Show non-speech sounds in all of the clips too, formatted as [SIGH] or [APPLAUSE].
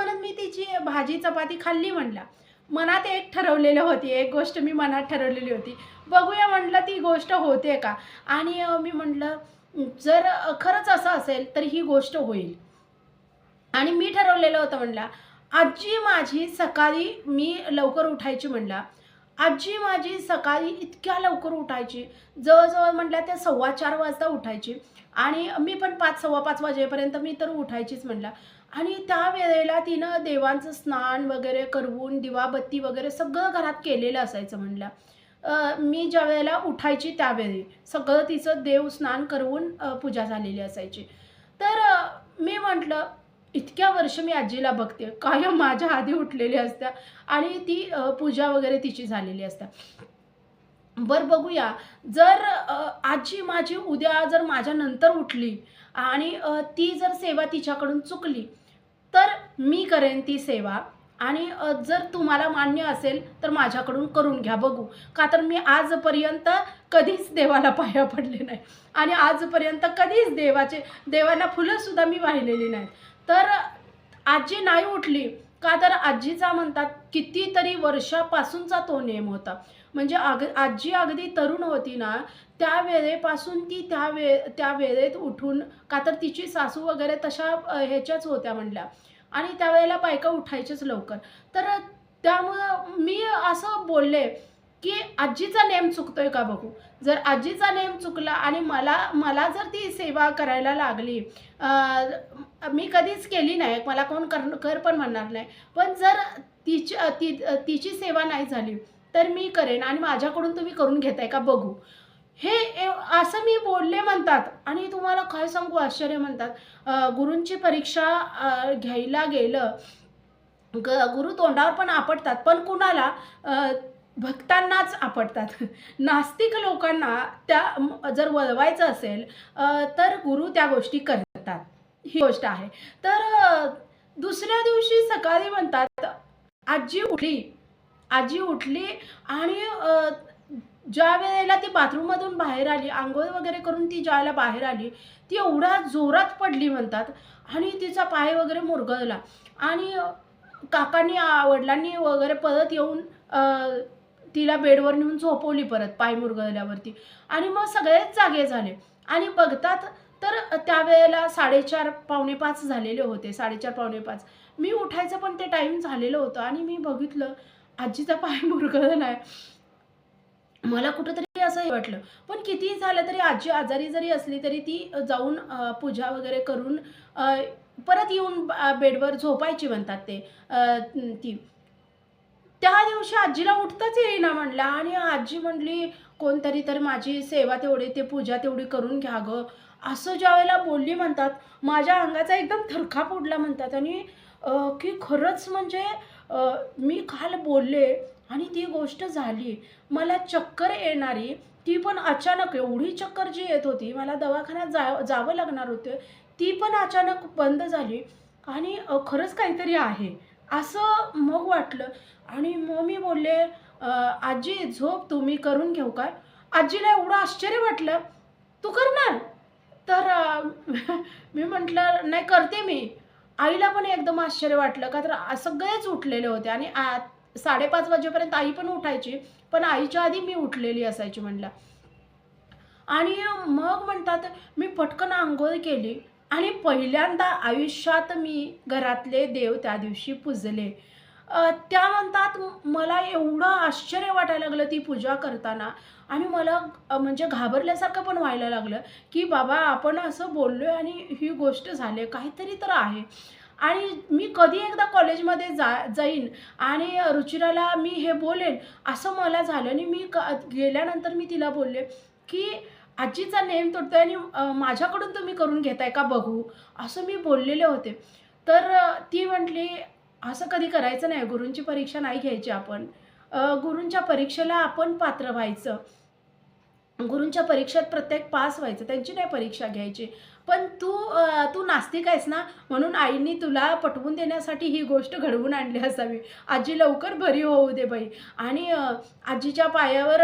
म्हणत मी तिची भाजी चपाती खाल्ली म्हणला. मनात एक ठरवलेलं होती एक गोष्ट मी मनात ठरवलेली होती. बघूया म्हटलं ती गोष्ट होते का? आणि मी म्हटलं जर खरंच असं असेल तर ही गोष्ट होईल. आणि मी ठरवलेलं होतं म्हणला आजी माझी सकाळी मी लवकर उठायची म्हणला. आजी माझी सकाळी इतक्या लवकर उठायची. जवळजवळ म्हटलं त्या सव्वा चार वाजता उठायची. आणि मी पण पाच सव्वा पाच वाजेपर्यंत मी तर उठायचीच म्हणला. आणि त्या वेळेला तिनं देवांचं स्नान वगैरे करवून दिवाबत्ती वगैरे सगळं घरात केलेलं असायचं म्हणलं. मी ज्या वेळेला उठायची त्यावेळी सगळं तिचं देव स्नान करवून पूजा झालेली असायची. तर मी म्हटलं इतक्या वर्ष मी आजीला बघते कायम माझ्या आधी उठलेली असत्या आणि ती पूजा वगैरे तिची झालेली असत्या. बरं बघूया जर आजी माझी उद्या जर माझ्या नंतर उठली आणि ती जर सेवा तिच्याकडून चुकली तर मी करेन ती सेवा. आणि जर तुम्हाला मान्य असेल तर माझ्याकडून करून घ्या बघू. का तर मी आजपर्यंत कधीच देवाला पाया पडले नाही. आणि आजपर्यंत कधीच देवाचे देवाला फुलंसुद्धा मी वाहिलेली नाहीत. तर आजी नाही उठली. का तर आजीचा म्हणतात कितीतरी वर्षापासूनचा तो नेम होता. म्हणजे अग आजी अगदी तरुण होती ना त्या वेळेपासून ती त्या वे त्या वेळेत उठून का तर तिची सासू वगैरे तशा ह्याच्याच होत्या म्हणल्या. आणि त्यावेळेला बायका उठायचेच लवकर. तर त्यामुळं मी असं बोलले की आजीचा नेम चुकतोय का बघू? जर आजीचा नेम चुकला आणि मला मला जर ती सेवा करायला लागली मी कधीच केली नाही मला कोण कर कर पण म्हणणार नाही. पण जर तिची ती तिची सेवा नाही झाली तर मी करेन आणि माझ्याकडून तुम्ही करून घेताय का बघू? हे असं मी बोलले म्हणतात आणि तुम्हाला काय सांगू आश्चर्य म्हणतात. गुरूंची परीक्षा घ्यायला गेलं ग गुरु तोंडावर पण आपटतात पण कुणाला? भक्तांनाच आपटतात. [LAUGHS] नास्तिक लोकांना त्या जर वळवायचं असेल अं, तर गुरु त्या गोष्टी करतात. ही गोष्ट आहे. तर दुसऱ्या दिवशी सकाळी म्हणतात आजी उठली. आजी उठली आणि ज्या वेळेला ती बाथरूममधून बाहेर आली आंघोळ वगैरे करून ती ज्यावेळेला बाहेर आली ती एवढा जोरात पडली म्हणतात आणि तिचा पाय वगैरे मुरगळला. आणि काकांनी वडिलांनी वगैरे परत येऊन तिला बेडवर नेऊन झोपवली परत पाय मुरगळल्यावरती. आणि मग सगळेच जागे झाले. आणि बघतात तर त्यावेळेला साडेचार पावणे पाच झालेले होते साडेचार पावणे पाच. मी उठायचं पण ते टाईम झालेलं होतं आणि मी बघितलं आजीचा पाय मुरगळला आहे. मला कुठंतरी असं वाटलं. पण किती झालं तरी आजी आजारी जरी असली तरी ती जाऊन पूजा वगैरे करून परत येऊन बेडवर झोपायची म्हणतात ते ती. त्या दिवशी आजीला उठताच येईना म्हणला आणि आजी म्हणली कोणतरी तर माझी सेवा तेवढी ते पूजा तेवढी करून घ्या गं. असं ज्या वेळेला बोलली म्हणतात माझ्या अंगाचा एकदम थरखा फोडला म्हणतात. आणि की खरंच म्हणजे मी काल बोलले आणि ती गोष्ट झाली. मला चक्कर येणारी. ती पण अचानक एवढी चक्कर जी येत होती मला दवाखान्यात जा जावं लागणार होतं. ती पण अचानक बंद झाली. आणि खरंच काहीतरी आहे. असं मग वाटलं. आणि मग मी बोलले आजी झोप तुम्ही करून घेऊ काय? आजीला एवढं आश्चर्य वाटलं. तू करणार? तर [LAUGHS] मी म्हटलं नाही करते मी. आईला पण एकदम आश्चर्य वाटलं. का तर सगळेच उठलेले होते. आणि आ साडेपाच वाजेपर्यंत आई पण उठायची पण आईच्या आधी मी उठलेली असायची म्हणलं आणि मग म्हणतात मी पटकन आंघोळ केली आणि पहिल्यांदा आयुष्यात मी घरातले देव त्या दिवशी पूजले. त्या म्हणतात मला एवढं आश्चर्य वाटायला लागलं ती पूजा करताना. आणि मला म्हणजे घाबरल्यासारखं पण व्हायला लागलं की बाबा आपण असं बोललो आहे आणि ही गोष्ट झाली आहे काहीतरी तर आहे. आणि मी कधी एकदा कॉलेजमध्ये जा जाईन आणि रुचिराला मी हे बोलेन असं मला झालं. आणि मी क गेल्यानंतर मी तिला बोलले की आजीचा नेम तुटतो आहे आणि माझ्याकडून तुम्ही करून घेताय का बघू? असं मी बोललेले होते. तर ती म्हटली असं कधी करायचं नाही गुरूंची परीक्षा नाही घ्यायची आपण. गुरूंच्या परीक्षेला आपण पात्र व्हायचं. गुरूंच्या परीक्षेत प्रत्येक पास व्हायचं त्यांची नाही परीक्षा घ्यायची. पण तू तू नास्तिक आहेस ना म्हणून आईनी तुला पटवून देण्यासाठी ही गोष्ट घडवून आणली असावी. आजी लवकर बरी होऊ दे बाई. आणि आजीच्या पायावर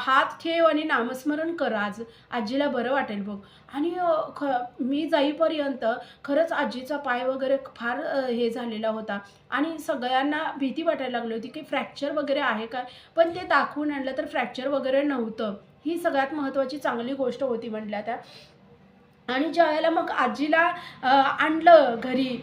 हात ठेव आणि नामस्मरण कर आज. आजीला बरं वाटेल बघ. आणि ख मी जाईपर्यंत खरंच आजीचा पाय वगैरे फार हे झालेला होता. आणि सगळ्यांना भीती वाटायला लागली होती की फ्रॅक्चर वगैरे आहे का पण ते दाखवून आणलं तर फ्रॅक्चर वगैरे नव्हतं. ही सगळ्यात महत्त्वाची चांगली गोष्ट होती म्हटल्या त्या. आणि ज्यावेळेला मग आजीला आणलं घरी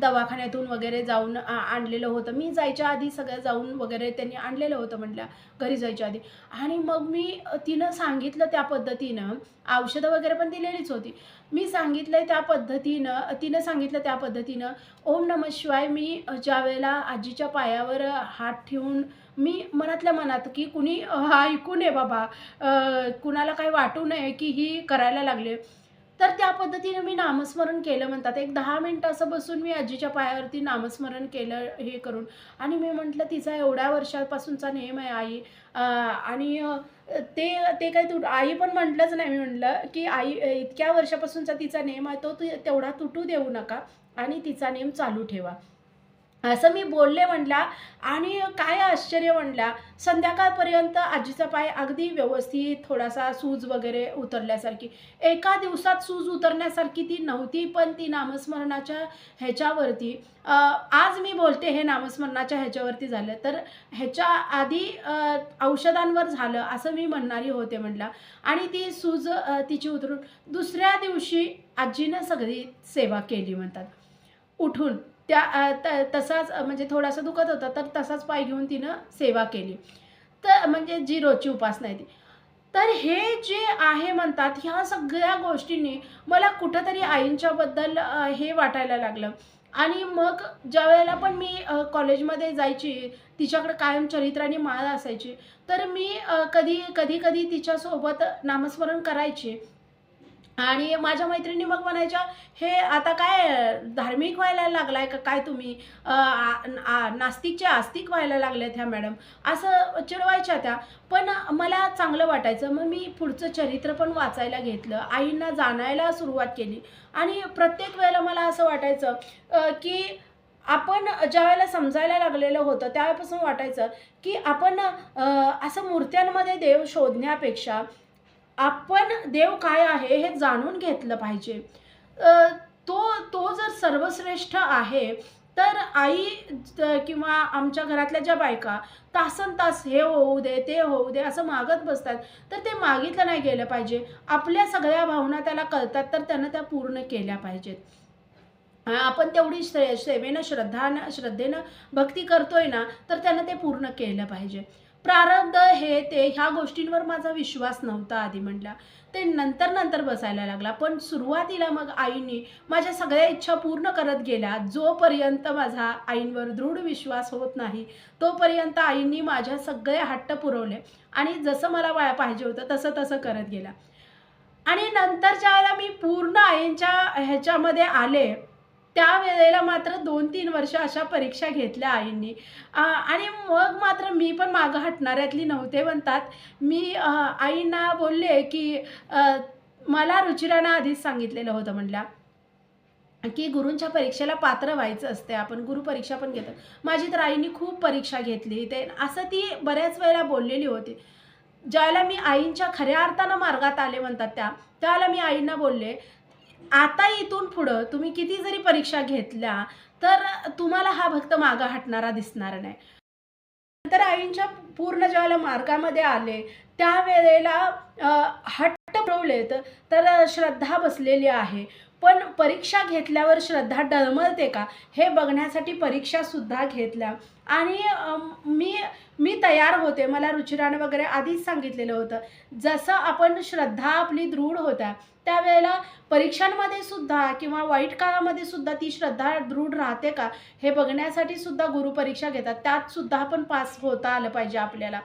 दवाखान्यातून वगैरे जाऊन आणलेलं होतं. मी जायच्या आधी सगळं जाऊन वगैरे त्यांनी आणलेलं होतं म्हटल्या घरी जायच्या आधी. आणि मग मी तिनं सांगितलं त्या पद्धतीनं औषधं वगैरे पण दिलेलीच होती. मी सांगितलं त्या पद्धतीनं तिनं सांगितलं त्या पद्धतीनं ओम नम शिवाय मी ज्यावेळेला आजीच्या पायावर हात ठेवून मी मनातल्या मनात की कुणी हा ऐकू नये बाबा. कुणाला काही वाटू नये की ही करायला लागले. तर त्या पद्धतीनं मी नामस्मरण केलं म्हणतात. एक दहा मिनटं असं बसून मी आजीच्या पायावरती नामस्मरण केलं हे करून. आणि मी म्हटलं तिचा एवढ्या वर्षापासूनचा नेम आहे आई. आणि ते ते काही तुट आई पण म्हटलंच नाही. मी म्हटलं की आई इतक्या वर्षापासूनचा तिचा नेम आहे तो तू तेवढा तुटू देऊ नका आणि तिचा नेम चालू ठेवा. असं मी बोलले म्हणला आणि काय आश्चर्य म्हणला संध्याकाळपर्यंत आजीचा पाय अगदी व्यवस्थित थोडासा सूज वगैरे उतरल्यासारखी. एका दिवसात सूज उतरण्यासारखी ती नव्हती पण ती नामस्मरणाच्या ह्याच्यावरती आज मी बोलते हे नामस्मरणाच्या ह्याच्यावरती झालं. तर ह्याच्या आधी औषधांवर झालं असं मी म्हणणारी होते म्हटलं आणि ती सूज तिची उतरून दुसऱ्या दिवशी आजीनं सगळी सेवा केली म्हणतात. उठून त्या त तसाच म्हणजे थोडासा दुखत होता तर तसाच पाय घेऊन तिनं सेवा केली. तर म्हणजे जी रोजची उपासना आहे ती. तर हे जे आहे म्हणतात ह्या सगळ्या गोष्टींनी मला कुठंतरी आईंच्याबद्दल हे वाटायला लागलं. आणि मग ज्या वेळेला पण मी कॉलेजमध्ये जायची तिच्याकडे कायम चरित्राने माळ असायची तर मी कधी कधी कधी तिच्यासोबत नामस्मरण करायची. आणि माझ्या मैत्रिणी मग म्हणायच्या हे आता काय धार्मिक व्हायला लागलाय का? काय तुम्ही? आ- नास्तिकचे आस्तिक व्हायला लागलेत ह्या मॅडम. असं चिडवायच्या त्या. पण मला चांगलं वाटायचं. मग मी पुढचं चरित्र पण वाचायला घेतलं. आईंना जाणायला सुरुवात केली. आणि प्रत्येक वेळेला मला असं वाटायचं की आपण ज्या वेळेला समजायला लागलेलं होतं त्यावेळेपासून वाटायचं की आपण असं मूर्त्यांमध्ये देव शोधण्यापेक्षा आपण देव काय आहे हे जाणून घेतलं पाहिजे. तो तो जर सर्वश्रेष्ठ आहे तर आई किंवा आमच्या घरातल्या ज्या बायका तासन तास हे होऊ दे ते होऊ दे असं मागत बसतात तर ते मागितलं नाही गेलं पाहिजे. आपल्या सगळ्या भावना त्याला कळतात तर त्यांना त्या पूर्ण केल्या पाहिजेत. आपण तेवढी श्रे सेवेनं श्रद्धानं श्रद्धेनं भक्ती करतोय ना तर त्यानं ते पूर्ण केलं पाहिजे. प्रारब्ध हे ते ह्या गोष्टींवर माझा विश्वास नव्हता आधी म्हटल्या. ते नंतर नंतर बसायला लागला. पण सुरुवातीला मग आईने माझ्या सगळ्या इच्छा पूर्ण करत गेल्या. जोपर्यंत माझा आईंवर दृढ विश्वास होत नाही तोपर्यंत आईंनी माझ्या सगळे हट्ट पुरवले आणि जसं मला वाया पाहिजे होतं तसं तसं करत गेला आणि नंतर ज्यावेळेला मी पूर्ण आईंच्या ह्याच्यामध्ये आले. त्यावेळेला मात्र दोन तीन वर्ष अशा परीक्षा घेतल्या आईंनी. आणि मग मात्र मी पण मागं हटणाऱ्यातली नव्हते म्हणतात. मी आईंना बोलले की मला रुचिरानं आधीच सांगितलेलं होतं म्हटल्या की गुरूंच्या परीक्षेला पात्र व्हायचं असते आपण गुरु परीक्षा पण घेतो. माझी तर आईने खूप परीक्षा घेतली. ते असं ती बऱ्याच वेळेला बोललेली होती. ज्यावेळेला मी आईंच्या खऱ्या अर्थानं मार्गात आले म्हणतात त्या त्यावेळेला मी आईंना बोलले आता इथून पुढं तुम्ही किती जरी परीक्षा घेतल्या तर तुम्हाला हा भक्त मागं हटणारा दिसणार नाही. तर आईंच्या पूर्ण ज्यावेळेला मार्गामध्ये आले त्यावेळेला हट्ट प्रवलेत तर श्रद्धा बसलेली आहे. पण परीक्षा घेतल्यावर श्रद्धा डळमळते का? हे बघण्यासाठी परीक्षासुद्धा घेतल्या. आणि मी मी तयार होते. मला रुचिराने वगैरे आधीच सांगितलेलं होतं. जसं आपण श्रद्धा आपली दृढ होत्या त्यावेळेला परीक्षांमध्ये सुद्धा किंवा वाईट काळामध्ये सुद्धा ती श्रद्धा दृढ राहते का? हे बघण्यासाठी सुद्धा गुरुपरीक्षा घेतात. त्यात सुद्धा आपण पास होता आलं पाहिजे आपल्याला.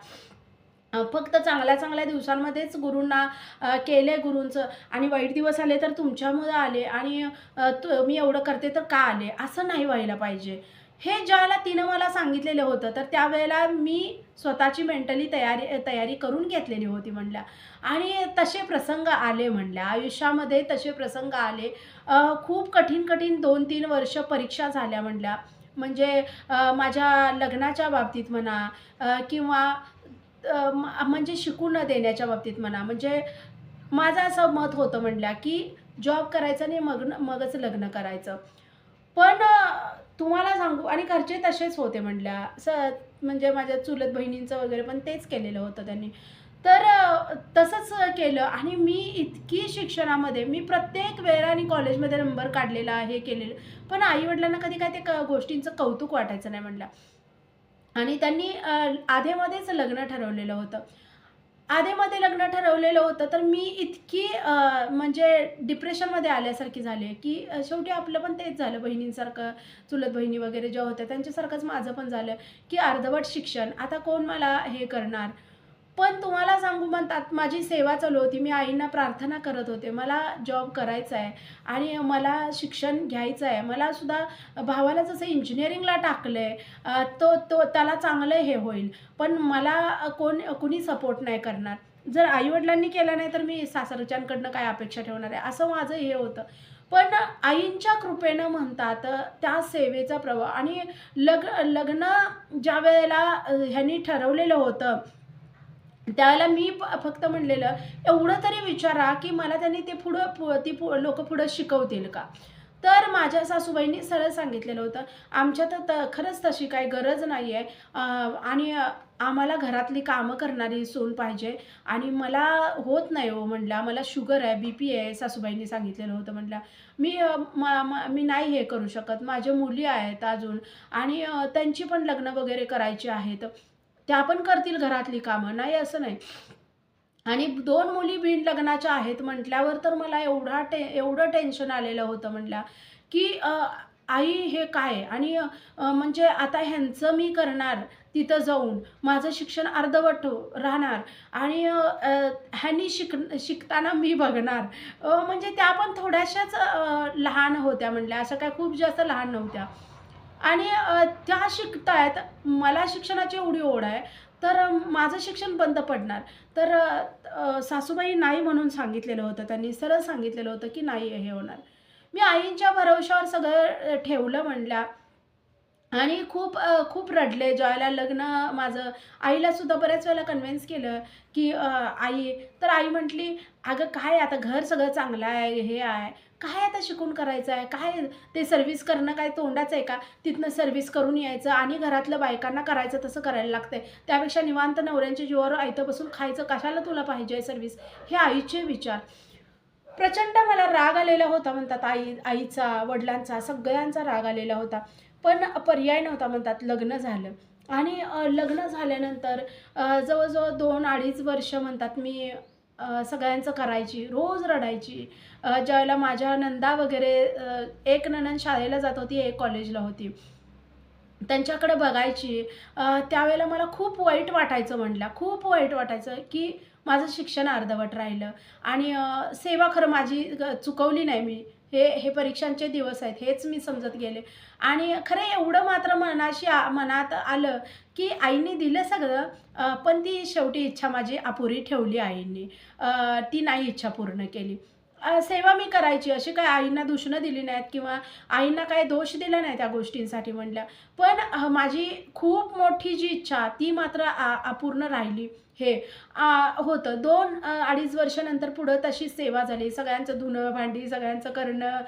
फक्त चांगल्या चांगल्या दिवसांमध्येच गुरूंना केले गुरूंचं. आणि वाईट दिवस आले तर तुमच्यामुळं आले आणि तु मी एवढं करते तर का आले? असं नाही व्हायला पाहिजे. हे ज्यावेळेला तिनं मला सांगितलेलं होतं तर त्यावेळेला मी स्वतःची मेंटली तयारी तयारी करून घेतलेली होती म्हणल्या. आणि तसे प्रसंग आले म्हणल्या. आयुष्यामध्ये तसे प्रसंग आले. खूप कठीण कठीण दोन तीन वर्ष परीक्षा झाल्या म्हणल्या. म्हणजे माझ्या लग्नाच्या बाबतीत म्हणा किंवा म्हणजे शिकू न देण्याच्या बाबतीत म्हणा म्हणजे माझं असं मत होतं म्हटल्या की जॉब करायचं आणि मग्न मगच लग्न करायचं. पण तुम्हाला सांगू आणि घरचे तसेच होते म्हटल्या स म्हणजे माझ्या चुलत बहिणींचं वगैरे पण तेच केलेलं होतं त्यांनी. तर तसंच केलं आणि मी इतकी शिक्षणामध्ये मी प्रत्येक वेळेला आणि कॉलेजमध्ये नंबर काढलेला हे केलेलं. पण आईवडिलांना कधी काय ते क गोष्टींचं कौतुक वाटायचं नाही म्हटलं आणि त्यांनी आधेमध्येच लग्न ठरवलेलं होतं. आधेमध्ये लग्न ठरवलेलं होतं तर मी इतकी म्हणजे डिप्रेशनमध्ये आल्यासारखी झाले की शेवटी आपलं पण तेच झालं. बहिणींसारखं चुलत बहिणी वगैरे ज्या होत्या त्यांच्यासारखंच माझं पण झालं की अर्धवट शिक्षण. आता कोण मला हे करणार? पण तुम्हाला सांगू म्हणतात माझी सेवा चालू होती. मी आईंना प्रार्थना करत होते. मला जॉब करायचा आहे आणि मला शिक्षण घ्यायचं आहे. मला सुद्धा भावाला जसं इंजिनिअरिंगला टाकलं आहे तो तो त्याला चांगलं हे होईल. पण मला कोण कुणी सपोर्ट नाही करणार. जर आईवडिलांनी केलं नाही तर मी सासरच्यांकडनं काय अपेक्षा ठेवणार आहे? असं माझं हे होतं. पण आईंच्या कृपेनं म्हणतात त्या सेवेचा प्रभाव आणि लग लग्न ज्या वेळेला ह्यांनी ठरवलेलं होतं त्यावेळेला मी प- फक्त म्हणलेलं एवढं तरी विचारा की मला त्यांनी ते पुढं पु ती पु लोक पुढं शिकवतील का? तर माझ्या सासूबाईंनी सरळ सांगितलेलं होतं आमच्या त खरंच तशी काही गरज नाही आहे आणि आम्हाला घरातली कामं करणारी सून पाहिजे. आणि मला होत नाही हो म्हणला मला शुगर आहे बी पी आहे सासूबाईंनी सांगितलेलं होतं म्हटलं मी म- मी नाही हे करू शकत. माझ्या मुली आहेत अजून. आणि त्यांची पण लग्न वगैरे करायची आहेत. त्या पण करतील घरातली कामं नाही असं नाही. आणि दोन मुली बिन लग्नाच्या आहेत म्हटल्यावर तर मला एवढा टे एवढं टेन्शन आलेलं होतं म्हटल्या की आई हे काय? आणि म्हणजे आता ह्यांचं मी करणार तिथं जाऊन माझं शिक्षण अर्धवट राहणार आणि ह्यांनी शिक शिकताना मी बघणार. म्हणजे त्या पण थोड्याशाच लहान होत्या म्हणल्या असं काय खूप जास्त लहान नव्हत्या. आणि त्या शिकतायत मला शिक्षणाची एवढी ओढ आहे तर माझं शिक्षण बंद पडणार. तर सासूबाई नाही म्हणून सांगितलेलं होतं त्यांनी सरळ सांगितलेलं होतं की नाही हे होणार. मी आईंच्या भरवशावर सगळं ठेवलं म्हणल्या आणि खूप खूप रडले. जॉयला लग्न माझं आईला सुद्धा बऱ्याच वेळेला कन्व्हिन्स केलं की आई तर आई म्हटली अगं काय आता? घर सगळं चांगलं आहे हे आहे. काय आता शिकून करायचं आहे? काय ते सर्व्हिस करणं काय तोंडाचं आहे का? तिथनं सर्व्हिस करून यायचं आणि घरातलं बायकांना करायचं तसं करायला लागतंय. त्यापेक्षा निवांत नवऱ्यांच्या जीवावर आयतं बसून खायचं कशाला तुला पाहिजे सर्व्हिस हे आईचे विचार. प्रचंड मला राग आलेला होता म्हणतात आई आईचा वडिलांचा सगळ्यांचा राग आलेला होता. पण पर्याय नव्हता म्हणतात लग्न झालं. आणि लग्न झाल्यानंतर जवळजवळ दोन अडीच वर्ष म्हणतात मी सगळ्यांचं करायची रोज रडायची. ज्यावेळेला माझ्या नंदा वगैरे एक नणंद शाळेला जात होती एक कॉलेजला होती. त्यांच्याकडे बघायची त्यावेळेला मला खूप वाईट वाटायचं म्हटलं खूप वाईट वाटायचं की माझं शिक्षण अर्धवट राहिलं. आणि सेवा खरं माझी ग- चुकवली नाही मी. हे हे परीक्षांचे दिवस आहेत हेच मी समजत गेले. आणि खरं एवढं मात्र मनाशी आ मनात आलं की आईने दिलं सगळं पण ती शेवटी इच्छा माझी अपुरी ठेवली आईने. ती नाही इच्छा पूर्ण केली. सेवा मी करायची अशी काय आईंना दूषणं दिली नाहीत किंवा आईंना काय दोष दिला नाही त्या गोष्टींसाठी म्हणल्या पण माझी खूप मोठी जी इच्छा ती मात्र अपूर्ण राहिली. हे आ, होतं. दोन अडीच वर्षानंतर पुढं तशी सेवा झाली. सगळ्यांचं धुणं भांडी सगळ्यांचं करणं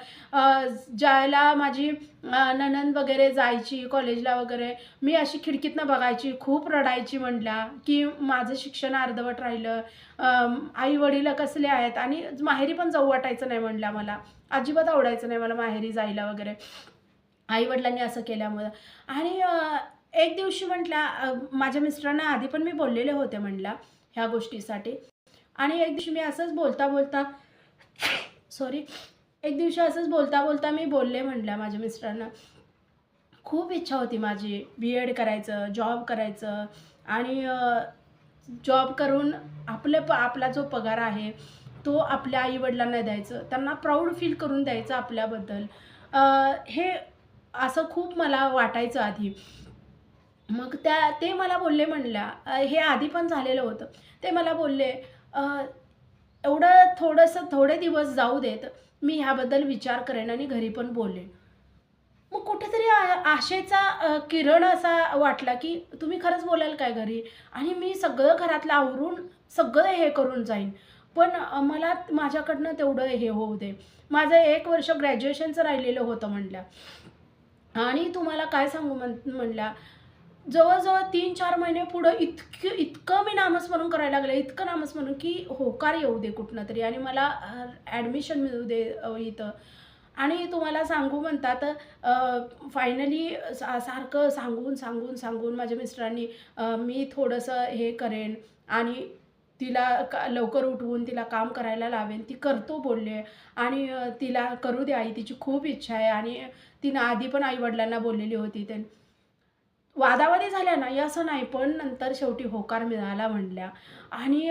ज्याला माझी ननंद वगैरे जायची कॉलेजला वगैरे मी अशी खिडकीतनं बघायची खूप रडायची म्हणल्या की माझं शिक्षण अर्धवट राहिलं. आई वडील कसले आहेत? आणि माहेरी पण जाऊ वाटायचं नाही म्हणल्या मला. अजिबात आवडायचं नाही मला माहेरी जायला वगैरे. आईवडिलांनी असं केल्यामुळं. आणि एक दिवशी म्हटल्या माझ्या मिस्टरांना आधी पण मी बोललेले होते म्हटल्या ह्या गोष्टीसाठी. आणि एक दिवशी मी असंच बोलता बोलता सॉरी एक दिवशी असंच बोलता बोलता मी बोलले म्हटल्या माझ्या मिस्टरांना. खूप इच्छा होती माझी बी एड करायचं जॉब करायचं आणि जॉब करून आपले प आपला जो पगार आहे तो आपल्या आईवडिलांना द्यायचं. त्यांना प्राऊड फील करून द्यायचं आपल्याबद्दल. हे असं खूप मला वाटायचं आधी. मग त्या ते मला बोलले म्हणल्या हे आधी पण झालेलं होतं. ते मला बोलले एवढं थोडंसं थोडे दिवस जाऊ देत मी ह्याबद्दल विचार करेन आणि घरी पण बोलेन. मग कुठेतरी आ आशेचा किरण असा वाटला की तुम्ही खरंच बोलाल काय घरी? आणि मी सगळं घरातलं आवरून सगळं हे करून जाईन. पण मला माझ्याकडनं तेवढं हे होऊ दे. माझं एक वर्ष ग्रॅज्युएशनचं राहिलेलं होतं म्हणल्या. आणि तुम्हाला काय सांगू म्हण म्हणल्या जवळजवळ तीन चार महिने पुढं इतकं इतकं मी नामस्मरण करायला लागलं इतकं नामस्मरण की होकार येऊ दे कुठनं तरी आणि मला ॲडमिशन मिळू दे इथं. आणि तुम्हाला सांगू म्हणतात फायनली सा सारखं सांगून सांगून सांगून माझ्या मिस्टरांनी मी थोडंसं हे करेन आणि तिला का लवकर उठवून तिला काम करायला लावेन. ती करतो बोलले. आणि तिला करू द्या आई तिची खूप इच्छा आहे. आणि तिनं आधी पण आईवडिलांना बोललेली होती ते वादावादी झाल्या नाही असं नाही पण नंतर शेवटी होकार मिळाला म्हणल्या. आणि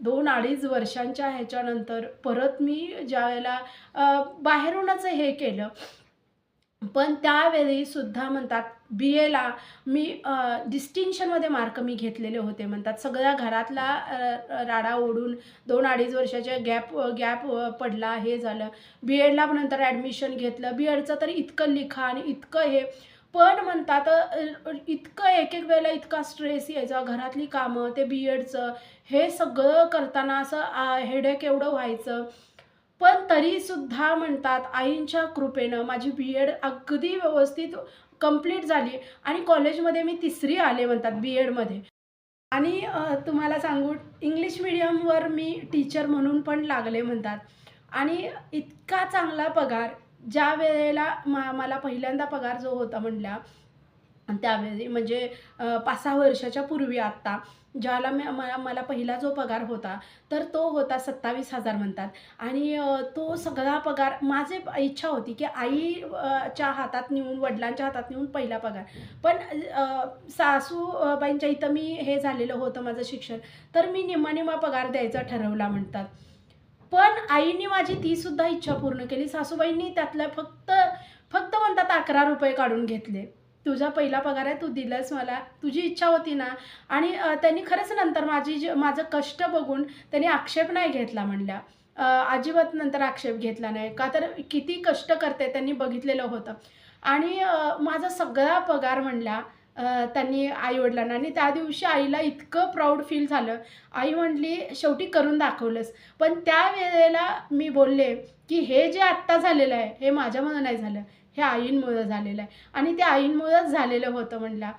दोन अडीच वर्षांच्या ह्याच्यानंतर परत मी ज्यावेळेला वेळेला बाहेरूनच हे केलं. पण त्यावेळी सुद्धा म्हणतात बी एला मी डिस्टिंक्शनमध्ये मार्क मी घेतलेले होते म्हणतात. सगळ्या घरातला राडा ओढून दोन अडीच वर्षाच्या गॅप गॅप पडला. हे झालं. बी एडला नंतर ॲडमिशन घेतलं. बी एडचं तर इतकं लिखाण इतकं हे. पण म्हणतात इतकं एक एक वेळेला इतका स्ट्रेस यायचा. घरातली कामं ते बी एडचं हे सगळं करताना असं हेडेक एवढं व्हायचं. पण तरीसुद्धा म्हणतात आईंच्या कृपेनं माझी बी एड अगदी व्यवस्थित कंप्लीट झाली आणि कॉलेजमध्ये मी तिसरी आले म्हणतात बी एडमध्ये आणि तुम्हाला सांगू इंग्लिश मिडियमवर मी टीचर म्हणून पण लागले म्हणतात. आणि इतका चांगला पगार ज्या वेळेला मा मला पहिल्यांदा पगार जो होता म्हटल्या त्यावेळी म्हणजे पाच सहा वर्षाच्या पूर्वी आत्ता ज्याला मी मला मला पहिला जो पगार होता तर तो होता सत्तावीस हजार म्हणतात. आणि तो सगळा पगार माझे इच्छा होती की आईच्या हातात नेऊन वडिलांच्या हातात नेऊन पहिला पगार. पण सासूबाईंच्या इथं मी हे झालेलं होतं माझं शिक्षण. तर मी निम्मा निम्मा पगार द्यायचा ठरवला म्हणतात. पण आईने माझी तीसुद्धा इच्छा पूर्ण केली. सासूबाईंनी त्यातल्या फक्त फक्त म्हणतात अकरा रुपये काढून घेतले. तुझा पहिला पगार आहे तू दिलंस मला. तुझी इच्छा होती ना. आणि त्यांनी खरंच नंतर माझी जे माझं कष्ट बघून त्यांनी आक्षेप नाही घेतला म्हणल्या. अजिबात नंतर आक्षेप घेतला नाही. का तर किती कष्ट करते त्यांनी बघितलेलं होतं. आणि माझा सगळा पगार म्हणल्या त्यांनी आईवडिलांना आणि त्या दिवशी आईला इतकं प्राऊड फील झालं. आई म्हणली शेवटी करून दाखवलंस. पण त्या वेळेला मी बोलले की हे जे आत्ता झालेलं आहे हे माझ्यामुळं नाही झालं. हे आईंमुळं झालेलं आहे. आणि ते आईंमुळंच झालेलं होतं म्हणला.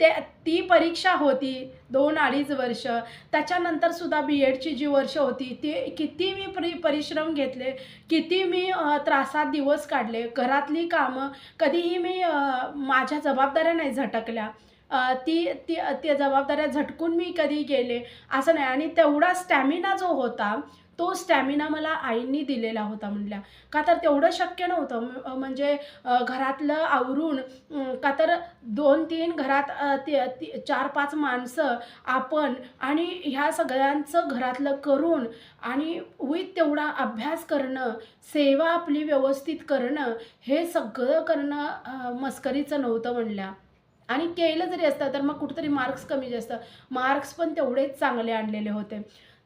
ते ती परीक्षा होती दोन अडीच वर्ष. त्याच्यानंतर सुद्धा बी एडची जी वर्ष होती ती किती मी परि परिश्रम घेतले किती मी त्रासात दिवस काढले. घरातली कामं कधीही मी माझ्या जबाबदाऱ्या नाही झटकल्या. ती ती त्या जबाबदाऱ्या झटकून मी कधी गेले? असं नाही. आणि तेवढा स्टॅमिना जो होता तो स्टॅमिना मला आईंनी दिलेला होता म्हणल्या. का तर तेवढं शक्य नव्हतं. म्हणजे घरातलं आवरून का तर दोन तीन घरात ते चार पाच माणसं आपण आणि ह्या सगळ्यांचं घरातलं करून आणि विथ तेवढा अभ्यास करणं सेवा आपली व्यवस्थित करणं हे सगळं करणं मस्करीचं नव्हतं म्हणल्या. आणि केलं जरी असतं तर मग कुठंतरी मार्क्स कमी जास्त. मार्क्स पण तेवढेच चांगले आणलेले होते.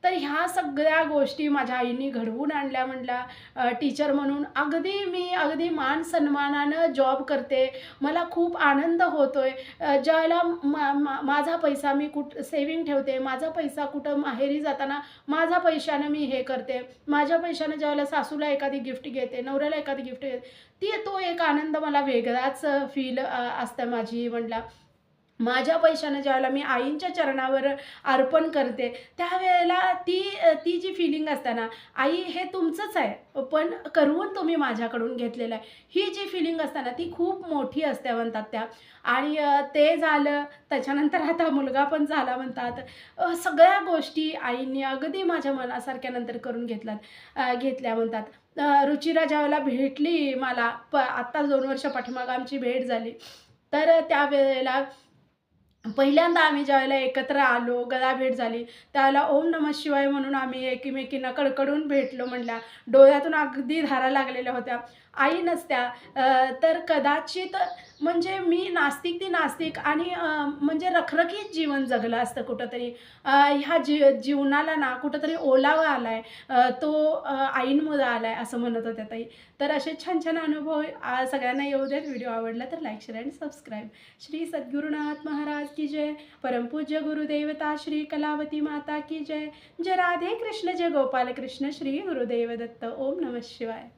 तर ह्या सगळ्या गोष्टी माझ्या आईने घडवून आणल्या म्हटल्या टीचर म्हणून. अगदी मी अगदी मान सन्मानानं जॉब करते. मला खूप आनंद होतोय. आहे ज्यावेळेला मा मा माझा पैसा मी कुठ सेविंग ठेवते. माझा पैसा कुठं माहेरी जाताना माझा पैशानं मी हे करते. माझ्या पैशानं ज्यावेळेला सासूला एखादी गिफ्ट घेते नवऱ्याला एखादी गिफ्ट घेते ती तो एक आनंद मला वेगळाच फील असतं माझी म्हटला माझ्या पैशानं ज्यावेळेला मी आईंच्या चरणावर अर्पण करते त्यावेळेला ती ती जी फिलिंग असते ना आई हे तुमचंच आहे पण करवून तुम्ही माझ्याकडून घेतलेलं आहे. ही जी फिलिंग असते ना ती खूप मोठी असते म्हणतात त्या. आणि ते झालं त्याच्यानंतर आता मुलगा पण झाला म्हणतात. सगळ्या गोष्टी आईंनी अगदी माझ्या मनासारख्या नंतर करून घेतल्यात घेतल्या म्हणतात. रुचिरा ज्यावेळेला भेटली मला प आत्ता दोन वर्ष पाठीमागं आमची भेट झाली तर त्यावेळेला पहिल्यांदा आम्ही ज्यावेळेला एकत्र आलो गदा भेट झाली त्यावेळेला ओम नमः शिवाय म्हणून आम्ही एकमेकींना कडकडून भेटलो म्हणल्या. डोळ्यातून अगदी धारा लागलेल्या होत्या. आई नसत्या. तर कदाचित म्हणजे मी नास्तिक ती नास्तिक आणि म्हणजे रखरखीत जीवन जगलं असतं कुठंतरी. ह्या जी जीवनाला ना कुठंतरी ओलावा आलाय. आहे तो आईनमुळं आला आलाय असं म्हणत होत्या ताई. तर असे छान छान अनुभव सगळ्यांना येऊ देत. व्हिडिओ आवडला तर like share and subscribe. Shri Sadgurunath Maharaj की जय. परमपूज्य गुरुदेवता श्री कलावती माता की जय. जय राधे कृष्ण जय गोपाल कृष्ण श्री गुरुदेव दत्त. ओम नमः शिवाय.